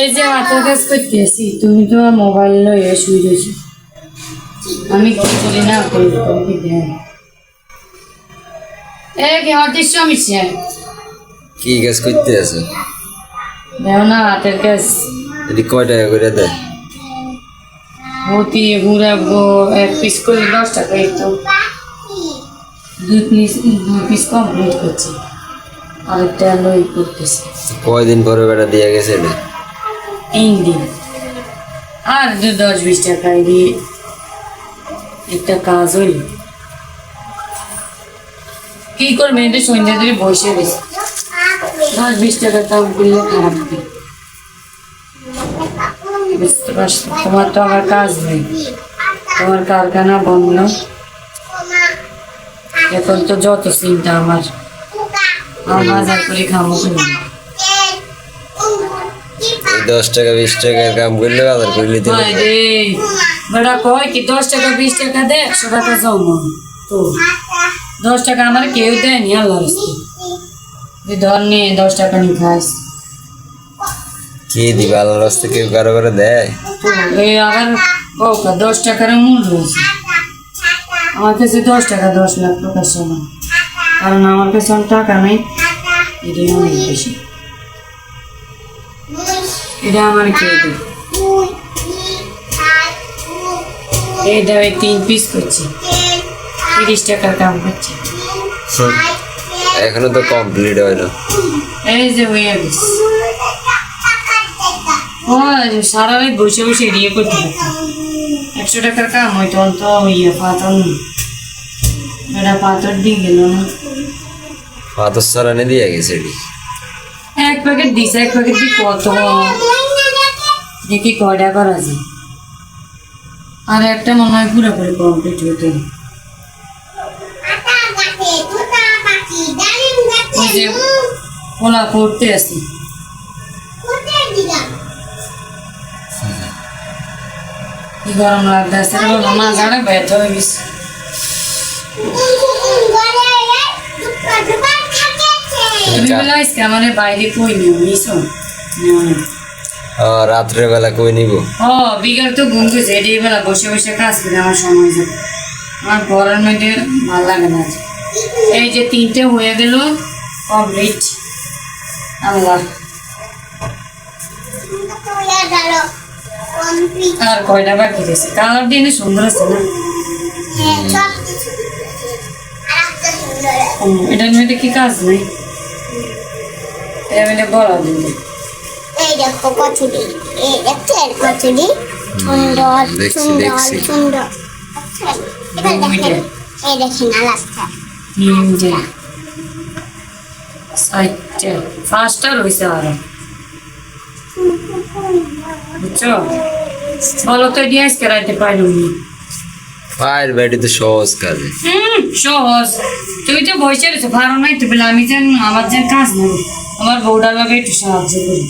এই যে হাতের কাজ করতেছি তুমি তো মোবাইল লইয়ে শুয়ে রয়েছো। আমি কি করি না করি তুমি কি দেন এ কি হটিস মিশে কি গাছ করতে আছে? দেও না হাতের কাজ। এটি কয় টাকা করে দেয়? হতি ঘুরাবো এক পিস করে দশ টাকা এই তো। দুই পিস দুই পিস কমপ্লিট করছি। আরেকটা লই করতেছি। কয়দিন পরে বেটা দিয়ে গেছে এটা? দিন আর দু দশ বিশ টাকা দিয়ে একটা কাজ হইল। কি করবে? এটা সন্ধ্যা ধরে বসে রয়েছে। দশ বিশ টাকা কাম করলে খারাপ হবে বুঝতে পারছ তোমার তো আমার কাজ নেই। তোমার কারখানা বন্ধ। এখন তো যত চিন্তা আমার। আমার বাজার করে খামো দশ টাকা বিশ টাকার কাম করলে বাজার করে নিতে হয় রে বেটা কয় কি দশ টাকা বিশ টাকা দে একশো টাকা জমা তো দশ টাকা আমার কেউ দেয়নি আল্লাহ ধর নিয়ে দশ টাকা নিয়ে খাস। কি দিবে আল্লাহ রাস্তা কেউ কারও করে দেয়? এই আবার ওকা দশ টাকার মূল্য রয়েছে। আমার কাছে দশ টাকা দশ লাখ টাকার সমান কারণ আমার কাছে টাকা নেই এটাই অনেক বেশি। এটা আমার কেউ দেয় এইটা ওই তিন পিস করছি। তিরিশ টাকার কাম করছি। এখনও তো কমপ্লিট হয় না। এই যে হয়ে গেছে। ও সারা রাত বসে বসে ইয়ে করতে একশো টাকার কাম হয়তো অন্ত ইয়ে পাথর এটা পাথর দিয়ে গেল না। পাথর সারানে দিয়ে গেছে এটি এক প্যাকেট দিছে, এক প্যাকেট দিয়ে কত? দেখি কয়টা করা যায় আর একটা মনে হয় পুরোপুরি কমপ্লিট যে ওলা পড়তে আসি কি গরম লাগতেছে রে বাবা মাথাটা ব্যথা হয়ে গেছে। তুমি বলে আজকে আমার বাইরে কই নিও নিছো? রাত্রে বেলা কই নিব? ও বিকাল তো ঘুম গেছে এটাই বেলা বসে বসে কাজ করে আমার সময় যাবে আমার ঘরের মধ্যে ভালো লাগে না এই যে তিনটে হয়ে গেল কমপ্লিট আল্লাহ। আর কয়টা বাকি রয়েছে? কালার দিনে সুন্দর আছে না? ও, এটার মধ্যে কি কাজ নেই? মধ্যে বলা দিবে এই দেখো কচুরি। এই দেখছেন? কচুরি? সুন্দর সুন্দর সুন্দর। এবার দেখেন। এই দেখেন আলাদা তিনটে চারটে পাঁচটা রয়েছে আরও। বুঝছ? বলো তো ফায়ার ব্যাটি তো সহজ কাজে। হুম, সহজ। তুই তো বসে রয়েছো ভালো নাই তো বলে আমি যেন আমার যেন কাজ নেব আমার বউটার লগে একটু সাহায্য করি।